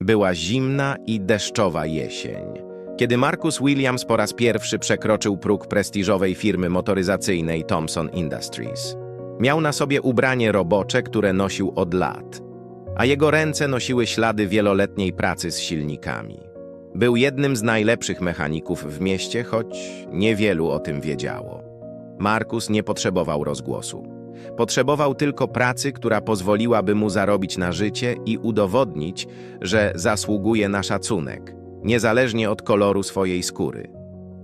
Była zimna i deszczowa jesień, kiedy Marcus Williams po raz pierwszy przekroczył próg prestiżowej firmy motoryzacyjnej Thomson Industries. Miał na sobie ubranie robocze, które nosił od lat, a jego ręce nosiły ślady wieloletniej pracy z silnikami. Był jednym z najlepszych mechaników w mieście, choć niewielu o tym wiedziało. Markus nie potrzebował rozgłosu. Potrzebował tylko pracy, która pozwoliłaby mu zarobić na życie i udowodnić, że zasługuje na szacunek, niezależnie od koloru swojej skóry.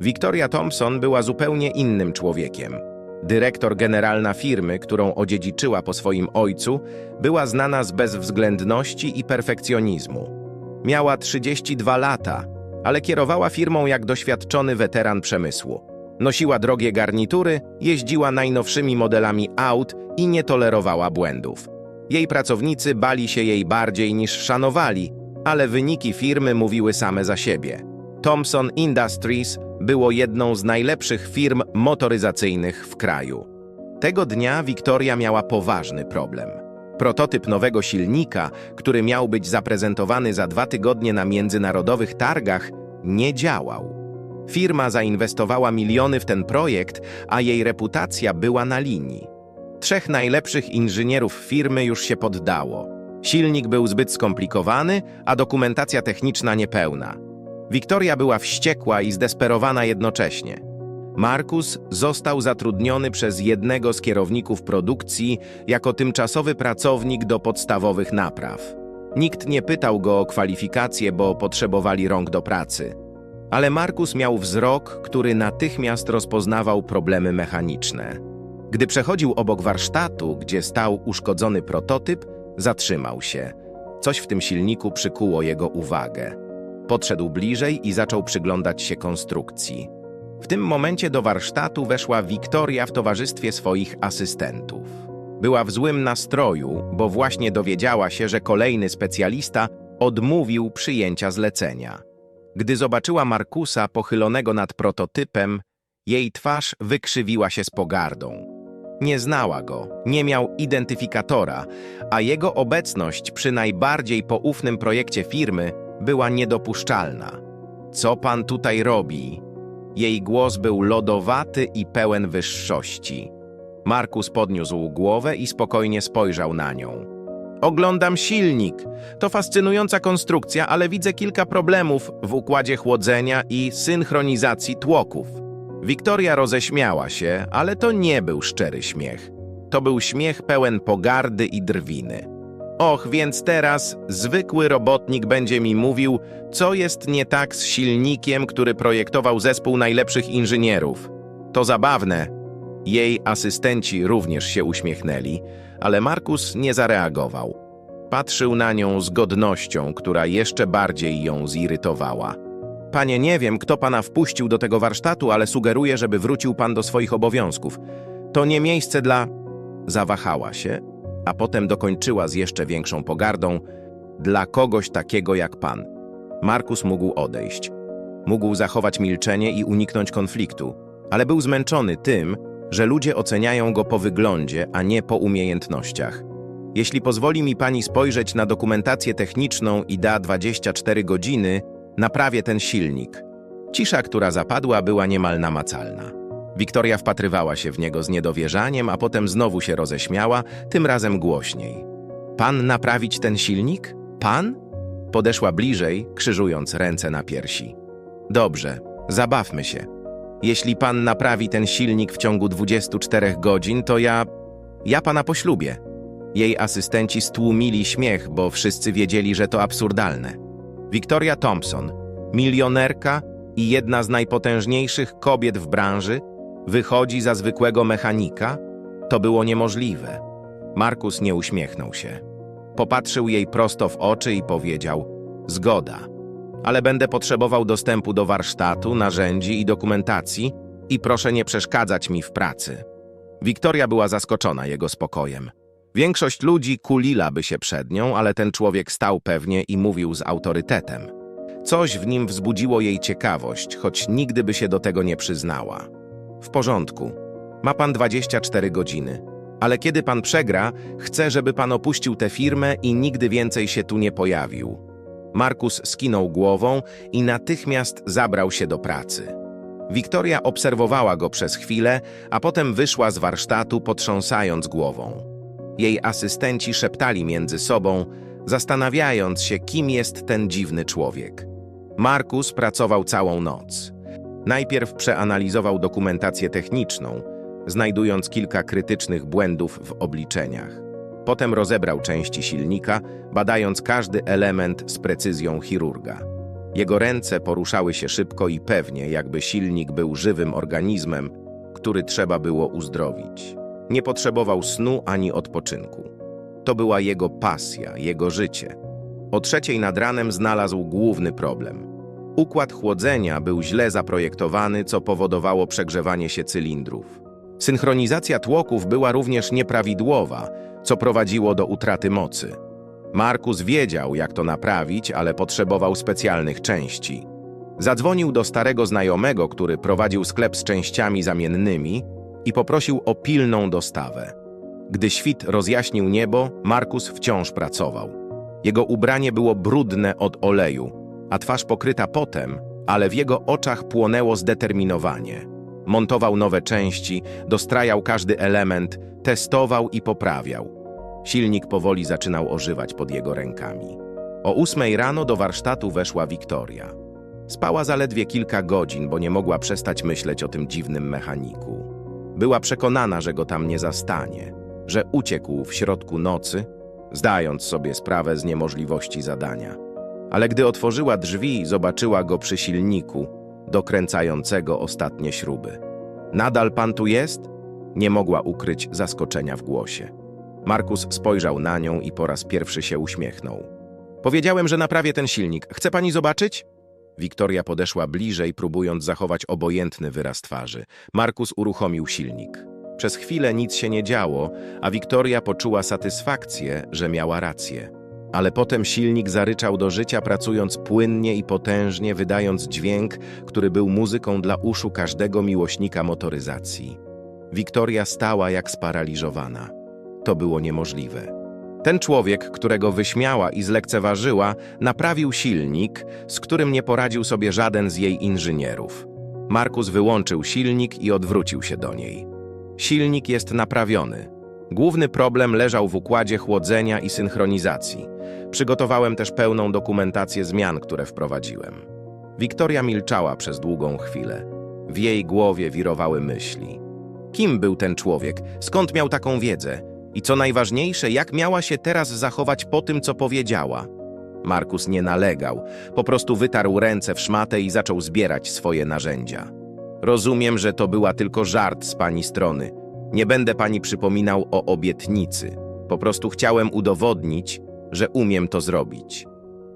Victoria Thompson była zupełnie innym człowiekiem. Dyrektor generalna firmy, którą odziedziczyła po swoim ojcu, była znana z bezwzględności i perfekcjonizmu. Miała 32 lata, ale kierowała firmą jak doświadczony weteran przemysłu. Nosiła drogie garnitury, jeździła najnowszymi modelami aut i nie tolerowała błędów. Jej pracownicy bali się jej bardziej niż szanowali, ale wyniki firmy mówiły same za siebie. Thomson Industries było jedną z najlepszych firm motoryzacyjnych w kraju. Tego dnia Victoria miała poważny problem. Prototyp nowego silnika, który miał być zaprezentowany za dwa tygodnie na międzynarodowych targach, nie działał. Firma zainwestowała miliony w ten projekt, a jej reputacja była na linii. Trzech najlepszych inżynierów firmy już się poddało. Silnik był zbyt skomplikowany, a dokumentacja techniczna niepełna. Wiktoria była wściekła i zdesperowana jednocześnie. Markus został zatrudniony przez jednego z kierowników produkcji jako tymczasowy pracownik do podstawowych napraw. Nikt nie pytał go o kwalifikacje, bo potrzebowali rąk do pracy. Ale Markus miał wzrok, który natychmiast rozpoznawał problemy mechaniczne. Gdy przechodził obok warsztatu, gdzie stał uszkodzony prototyp, zatrzymał się. Coś w tym silniku przykuło jego uwagę. Podszedł bliżej i zaczął przyglądać się konstrukcji. W tym momencie do warsztatu weszła Wiktoria w towarzystwie swoich asystentów. Była w złym nastroju, bo właśnie dowiedziała się, że kolejny specjalista odmówił przyjęcia zlecenia. Gdy zobaczyła Markusa pochylonego nad prototypem, jej twarz wykrzywiła się z pogardą. Nie znała go, nie miał identyfikatora, a jego obecność przy najbardziej poufnym projekcie firmy była niedopuszczalna. Co pan tutaj robi? Jej głos był lodowaty i pełen wyższości. Markus podniósł głowę i spokojnie spojrzał na nią. Oglądam silnik. To fascynująca konstrukcja, ale widzę kilka problemów w układzie chłodzenia i synchronizacji tłoków. Wiktoria roześmiała się, ale to nie był szczery śmiech. To był śmiech pełen pogardy i drwiny. Och, więc teraz zwykły robotnik będzie mi mówił, co jest nie tak z silnikiem, który projektował zespół najlepszych inżynierów. To zabawne. Jej asystenci również się uśmiechnęli, ale Markus nie zareagował. Patrzył na nią z godnością, która jeszcze bardziej ją zirytowała. Panie, nie wiem, kto pana wpuścił do tego warsztatu, ale sugeruję, żeby wrócił pan do swoich obowiązków. To nie miejsce dla... Zawahała się, a potem dokończyła z jeszcze większą pogardą dla kogoś takiego jak pan. Markus mógł odejść. Mógł zachować milczenie i uniknąć konfliktu, ale był zmęczony tym, że ludzie oceniają go po wyglądzie, a nie po umiejętnościach. Jeśli pozwoli mi pani spojrzeć na dokumentację techniczną i da 24 godziny, naprawię ten silnik. Cisza, która zapadła, była niemal namacalna. Wiktoria wpatrywała się w niego z niedowierzaniem, a potem znowu się roześmiała, tym razem głośniej. Pan naprawić ten silnik? Pan? Podeszła bliżej, krzyżując ręce na piersi. Dobrze, zabawmy się. Jeśli pan naprawi ten silnik w ciągu 24 godzin, to ja. ja pana poślubię. Jej asystenci stłumili śmiech, bo wszyscy wiedzieli, że to absurdalne. Victoria Thompson, milionerka i jedna z najpotężniejszych kobiet w branży, wychodzi za zwykłego mechanika? To było niemożliwe. Markus nie uśmiechnął się. Popatrzył jej prosto w oczy i powiedział: Zgoda, ale będę potrzebował dostępu do warsztatu, narzędzi i dokumentacji i proszę nie przeszkadzać mi w pracy. Wiktoria była zaskoczona jego spokojem. Większość ludzi kulilaby się przed nią, ale ten człowiek stał pewnie i mówił z autorytetem. Coś w nim wzbudziło jej ciekawość, choć nigdy by się do tego nie przyznała. W porządku. Ma pan 24 godziny. Ale kiedy pan przegra, chcę, żeby pan opuścił tę firmę i nigdy więcej się tu nie pojawił. Markus skinął głową i natychmiast zabrał się do pracy. Wiktoria obserwowała go przez chwilę, a potem wyszła z warsztatu, potrząsając głową. Jej asystenci szeptali między sobą, zastanawiając się, kim jest ten dziwny człowiek. Markus pracował całą noc. Najpierw przeanalizował dokumentację techniczną, znajdując kilka krytycznych błędów w obliczeniach. Potem rozebrał części silnika, badając każdy element z precyzją chirurga. Jego ręce poruszały się szybko i pewnie, jakby silnik był żywym organizmem, który trzeba było uzdrowić. Nie potrzebował snu ani odpoczynku. To była jego pasja, jego życie. O trzeciej nad ranem znalazł główny problem. Układ chłodzenia był źle zaprojektowany, co powodowało przegrzewanie się cylindrów. Synchronizacja tłoków była również nieprawidłowa, co prowadziło do utraty mocy. Markus wiedział, jak to naprawić, ale potrzebował specjalnych części. Zadzwonił do starego znajomego, który prowadził sklep z częściami zamiennymi i poprosił o pilną dostawę. Gdy świt rozjaśnił niebo, Markus wciąż pracował. Jego ubranie było brudne od oleju, a twarz pokryta potem, ale w jego oczach płonęło zdeterminowanie. Montował nowe części, dostrajał każdy element, testował i poprawiał. Silnik powoli zaczynał ożywać pod jego rękami. O ósmej rano do warsztatu weszła Wiktoria. Spała zaledwie kilka godzin, bo nie mogła przestać myśleć o tym dziwnym mechaniku. Była przekonana, że go tam nie zastanie, że uciekł w środku nocy, zdając sobie sprawę z niemożliwości zadania. Ale gdy otworzyła drzwi, zobaczyła go przy silniku, dokręcającego ostatnie śruby. Nadal pan tu jest? Nie mogła ukryć zaskoczenia w głosie. Markus spojrzał na nią i po raz pierwszy się uśmiechnął. Powiedziałem, że naprawię ten silnik. Chce pani zobaczyć? Wiktoria podeszła bliżej, próbując zachować obojętny wyraz twarzy. Markus uruchomił silnik. Przez chwilę nic się nie działo, a Wiktoria poczuła satysfakcję, że miała rację. Ale potem silnik zaryczał do życia, pracując płynnie i potężnie, wydając dźwięk, który był muzyką dla uszu każdego miłośnika motoryzacji. Wiktoria stała jak sparaliżowana. To było niemożliwe. Ten człowiek, którego wyśmiała i zlekceważyła, naprawił silnik, z którym nie poradził sobie żaden z jej inżynierów. Markus wyłączył silnik i odwrócił się do niej. Silnik jest naprawiony. Główny problem leżał w układzie chłodzenia i synchronizacji. Przygotowałem też pełną dokumentację zmian, które wprowadziłem. Wiktoria milczała przez długą chwilę. W jej głowie wirowały myśli. Kim był ten człowiek? Skąd miał taką wiedzę? I co najważniejsze, jak miała się teraz zachować po tym, co powiedziała? Markus nie nalegał, po prostu wytarł ręce w szmatę i zaczął zbierać swoje narzędzia. Rozumiem, że to była tylko żart z pani strony. Nie będę pani przypominał o obietnicy. Po prostu chciałem udowodnić, że umiem to zrobić.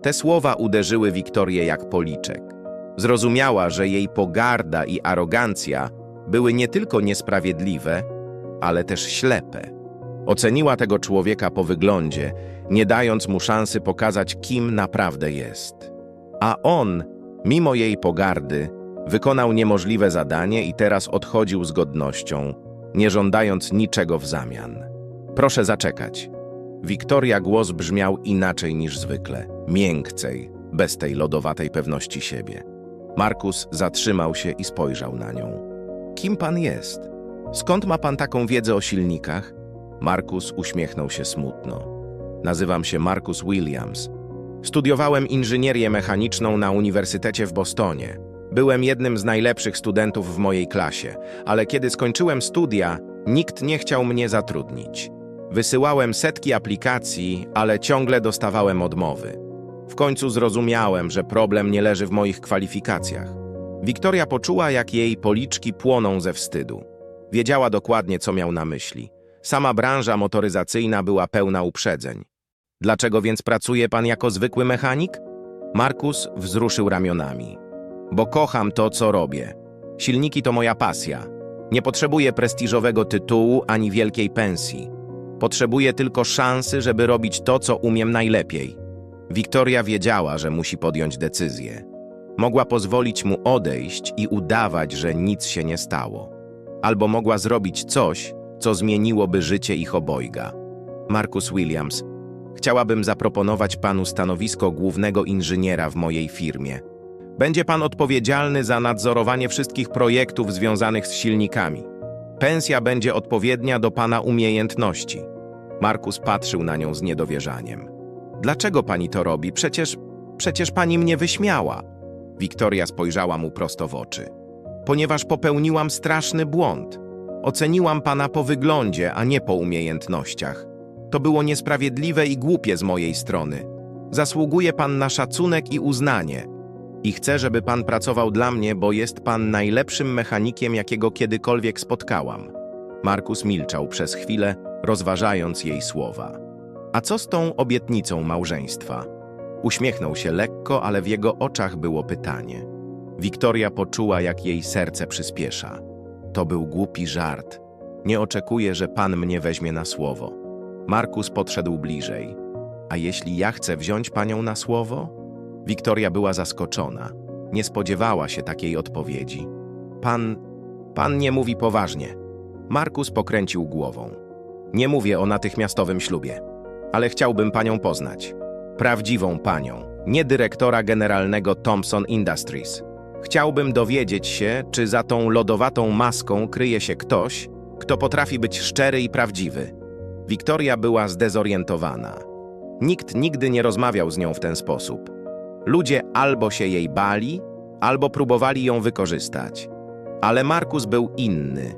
Te słowa uderzyły Wiktorię jak policzek. Zrozumiała, że jej pogarda i arogancja były nie tylko niesprawiedliwe, ale też ślepe. Oceniła tego człowieka po wyglądzie, nie dając mu szansy pokazać, kim naprawdę jest. A on, mimo jej pogardy, wykonał niemożliwe zadanie i teraz odchodził z godnością, nie żądając niczego w zamian. Proszę zaczekać. Wiktoria głos brzmiał inaczej niż zwykle, miękcej, bez tej lodowatej pewności siebie. Markus zatrzymał się i spojrzał na nią. Kim pan jest? Skąd ma pan taką wiedzę o silnikach? Markus uśmiechnął się smutno. Nazywam się Markus Williams. Studiowałem inżynierię mechaniczną na Uniwersytecie w Bostonie. Byłem jednym z najlepszych studentów w mojej klasie, ale kiedy skończyłem studia, nikt nie chciał mnie zatrudnić. Wysyłałem setki aplikacji, ale ciągle dostawałem odmowy. W końcu zrozumiałem, że problem nie leży w moich kwalifikacjach. Wiktoria poczuła, jak jej policzki płoną ze wstydu. Wiedziała dokładnie, co miał na myśli. Sama branża motoryzacyjna była pełna uprzedzeń. Dlaczego więc pracuje pan jako zwykły mechanik? Markus wzruszył ramionami. Bo kocham to, co robię. Silniki to moja pasja. Nie potrzebuję prestiżowego tytułu ani wielkiej pensji. Potrzebuję tylko szansy, żeby robić to, co umiem najlepiej. Wiktoria wiedziała, że musi podjąć decyzję. Mogła pozwolić mu odejść i udawać, że nic się nie stało. Albo mogła zrobić coś, co zmieniłoby życie ich obojga. Marcus Williams, Chciałabym zaproponować panu stanowisko głównego inżyniera w mojej firmie. Będzie pan odpowiedzialny za nadzorowanie wszystkich projektów związanych z silnikami. Pensja będzie odpowiednia do pana umiejętności. Markus patrzył na nią z niedowierzaniem. Dlaczego pani to robi? Przecież, przecież pani mnie wyśmiała. Wiktoria spojrzała mu prosto w oczy. Ponieważ popełniłam straszny błąd. Oceniłam pana po wyglądzie, a nie po umiejętnościach. To było niesprawiedliwe i głupie z mojej strony. Zasługuje pan na szacunek i uznanie. I chcę, żeby pan pracował dla mnie, bo jest pan najlepszym mechanikiem, jakiego kiedykolwiek spotkałam. Markus milczał przez chwilę, rozważając jej słowa. A co z tą obietnicą małżeństwa? Uśmiechnął się lekko, ale w jego oczach było pytanie. Wiktoria poczuła, jak jej serce przyspiesza. To był głupi żart. Nie oczekuję, że pan mnie weźmie na słowo. Markus podszedł bliżej. A jeśli ja chcę wziąć panią na słowo? Wiktoria była zaskoczona. Nie spodziewała się takiej odpowiedzi. Pan, pan nie mówi poważnie. Markus pokręcił głową. Nie mówię o natychmiastowym ślubie, ale chciałbym panią poznać. Prawdziwą panią, nie dyrektora generalnego Thomson Industries. Chciałbym dowiedzieć się, czy za tą lodowatą maską kryje się ktoś, kto potrafi być szczery i prawdziwy. Wiktoria była zdezorientowana. Nikt nigdy nie rozmawiał z nią w ten sposób. Ludzie albo się jej bali, albo próbowali ją wykorzystać. Ale Markus był inny.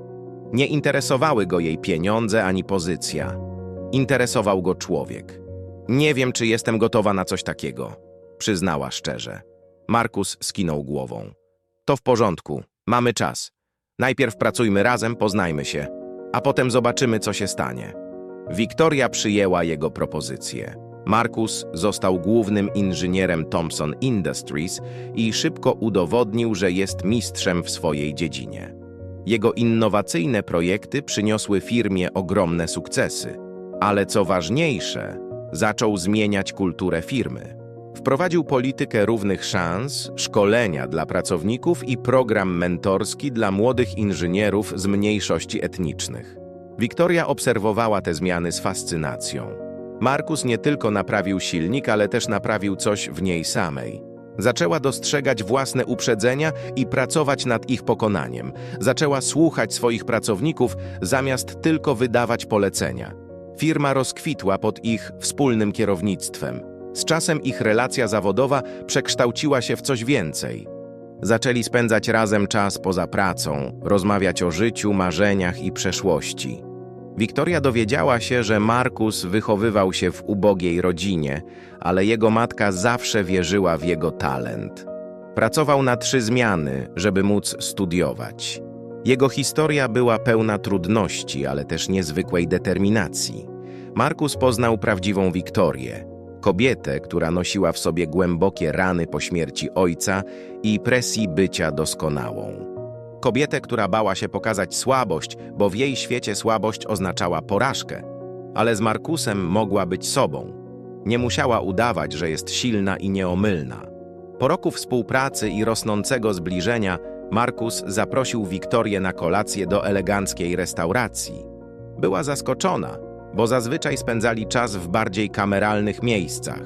Nie interesowały go jej pieniądze ani pozycja. Interesował go człowiek. Nie wiem, czy jestem gotowa na coś takiego, przyznała szczerze. Markus skinął głową. To w porządku, mamy czas. Najpierw pracujmy razem, poznajmy się, a potem zobaczymy, co się stanie. Wiktoria przyjęła jego propozycję. Markus został głównym inżynierem Thomson Industries i szybko udowodnił, że jest mistrzem w swojej dziedzinie. Jego innowacyjne projekty przyniosły firmie ogromne sukcesy, ale co ważniejsze, zaczął zmieniać kulturę firmy. Wprowadził politykę równych szans, szkolenia dla pracowników i program mentorski dla młodych inżynierów z mniejszości etnicznych. Wiktoria obserwowała te zmiany z fascynacją. Markus nie tylko naprawił silnik, ale też naprawił coś w niej samej. Zaczęła dostrzegać własne uprzedzenia i pracować nad ich pokonaniem. Zaczęła słuchać swoich pracowników zamiast tylko wydawać polecenia. Firma rozkwitła pod ich wspólnym kierownictwem. Z czasem ich relacja zawodowa przekształciła się w coś więcej. Zaczęli spędzać razem czas poza pracą, rozmawiać o życiu, marzeniach i przeszłości. Wiktoria dowiedziała się, że Markus wychowywał się w ubogiej rodzinie, ale jego matka zawsze wierzyła w jego talent. Pracował na trzy zmiany, żeby móc studiować. Jego historia była pełna trudności, ale też niezwykłej determinacji. Markus poznał prawdziwą Wiktorię, kobietę, która nosiła w sobie głębokie rany po śmierci ojca i presji bycia doskonałą. Kobietę, która bała się pokazać słabość, bo w jej świecie słabość oznaczała porażkę. Ale z Markusem mogła być sobą. Nie musiała udawać, że jest silna i nieomylna. Po roku współpracy i rosnącego zbliżenia, Markus zaprosił Wiktorię na kolację do eleganckiej restauracji. Była zaskoczona, bo zazwyczaj spędzali czas w bardziej kameralnych miejscach.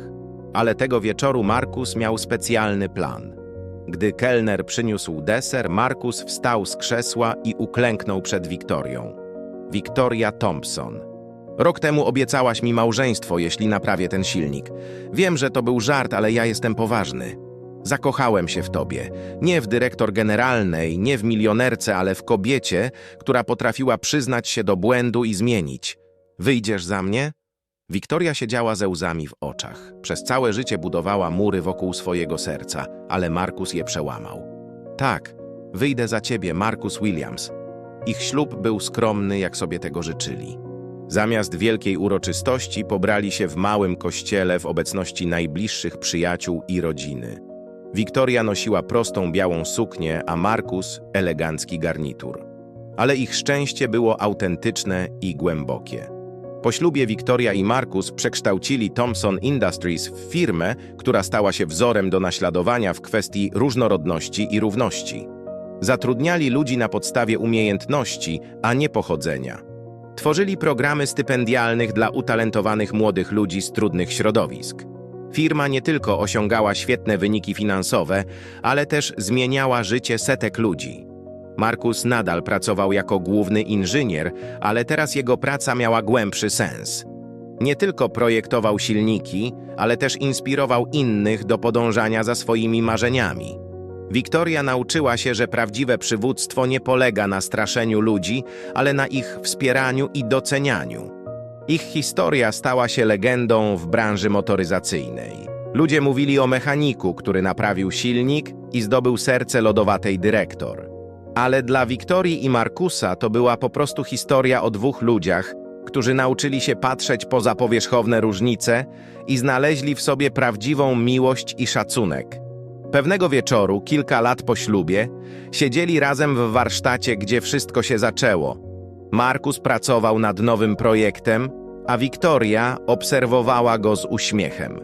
Ale tego wieczoru Markus miał specjalny plan – gdy kelner przyniósł deser, Markus wstał z krzesła i uklęknął przed Wiktorią. Wiktoria Thompson. Rok temu obiecałaś mi małżeństwo, jeśli naprawię ten silnik. Wiem, że to był żart, ale ja jestem poważny. Zakochałem się w tobie. Nie w dyrektor generalnej, nie w milionerce, ale w kobiecie, która potrafiła przyznać się do błędu i zmienić. Wyjdziesz za mnie? Wiktoria siedziała ze łzami w oczach. Przez całe życie budowała mury wokół swojego serca, ale Markus je przełamał. Tak, wyjdę za ciebie, Markus Williams. Ich ślub był skromny, jak sobie tego życzyli. Zamiast wielkiej uroczystości pobrali się w małym kościele w obecności najbliższych przyjaciół i rodziny. Wiktoria nosiła prostą białą suknię, a Markus elegancki garnitur. Ale ich szczęście było autentyczne i głębokie. Po ślubie Victoria i Markus przekształcili Thomson Industries w firmę, która stała się wzorem do naśladowania w kwestii różnorodności i równości. Zatrudniali ludzi na podstawie umiejętności, a nie pochodzenia. Tworzyli programy stypendialnych dla utalentowanych młodych ludzi z trudnych środowisk. Firma nie tylko osiągała świetne wyniki finansowe, ale też zmieniała życie setek ludzi. Markus nadal pracował jako główny inżynier, ale teraz jego praca miała głębszy sens. Nie tylko projektował silniki, ale też inspirował innych do podążania za swoimi marzeniami. Wiktoria nauczyła się, że prawdziwe przywództwo nie polega na straszeniu ludzi, ale na ich wspieraniu i docenianiu. Ich historia stała się legendą w branży motoryzacyjnej. Ludzie mówili o mechaniku, który naprawił silnik i zdobył serce lodowatej dyrektor. Ale dla Wiktorii i Markusa to była po prostu historia o dwóch ludziach, którzy nauczyli się patrzeć poza powierzchowne różnice i znaleźli w sobie prawdziwą miłość i szacunek. Pewnego wieczoru, kilka lat po ślubie, siedzieli razem w warsztacie, gdzie wszystko się zaczęło. Markus pracował nad nowym projektem, a Wiktoria obserwowała go z uśmiechem.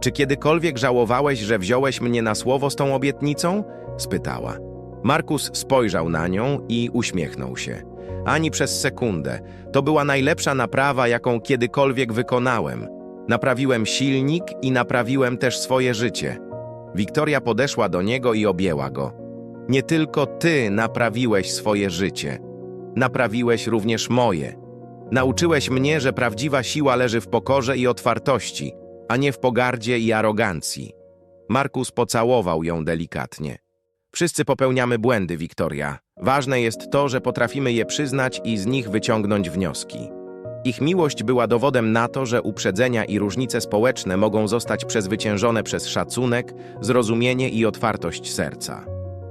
Czy kiedykolwiek żałowałeś, że wziąłeś mnie na słowo z tą obietnicą? spytała. Markus spojrzał na nią i uśmiechnął się. Ani przez sekundę. To była najlepsza naprawa, jaką kiedykolwiek wykonałem. Naprawiłem silnik i naprawiłem też swoje życie. Wiktoria podeszła do niego i objęła go. Nie tylko ty naprawiłeś swoje życie, naprawiłeś również moje. Nauczyłeś mnie, że prawdziwa siła leży w pokorze i otwartości, a nie w pogardzie i arogancji. Markus pocałował ją delikatnie. Wszyscy popełniamy błędy, Wiktoria. Ważne jest to, że potrafimy je przyznać i z nich wyciągnąć wnioski. Ich miłość była dowodem na to, że uprzedzenia i różnice społeczne mogą zostać przezwyciężone przez szacunek, zrozumienie i otwartość serca.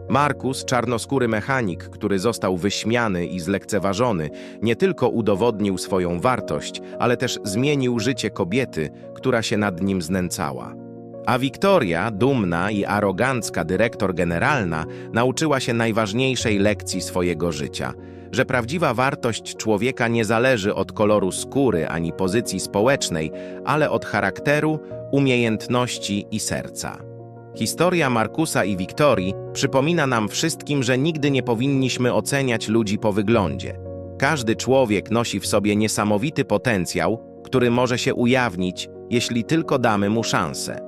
Markus, czarnoskóry mechanik, który został wyśmiany i zlekceważony, nie tylko udowodnił swoją wartość, ale też zmienił życie kobiety, która się nad nim znęcała. A Wiktoria, dumna i arogancka dyrektor generalna, nauczyła się najważniejszej lekcji swojego życia – że prawdziwa wartość człowieka nie zależy od koloru skóry ani pozycji społecznej, ale od charakteru, umiejętności i serca. Historia Markusa i Wiktorii przypomina nam wszystkim, że nigdy nie powinniśmy oceniać ludzi po wyglądzie. Każdy człowiek nosi w sobie niesamowity potencjał, który może się ujawnić, jeśli tylko damy mu szansę.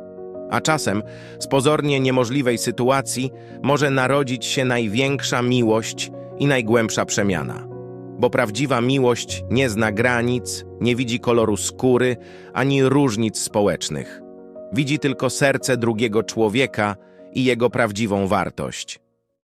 A czasem z pozornie niemożliwej sytuacji może narodzić się największa miłość i najgłębsza przemiana. Bo prawdziwa miłość nie zna granic, nie widzi koloru skóry ani różnic społecznych. Widzi tylko serce drugiego człowieka i jego prawdziwą wartość.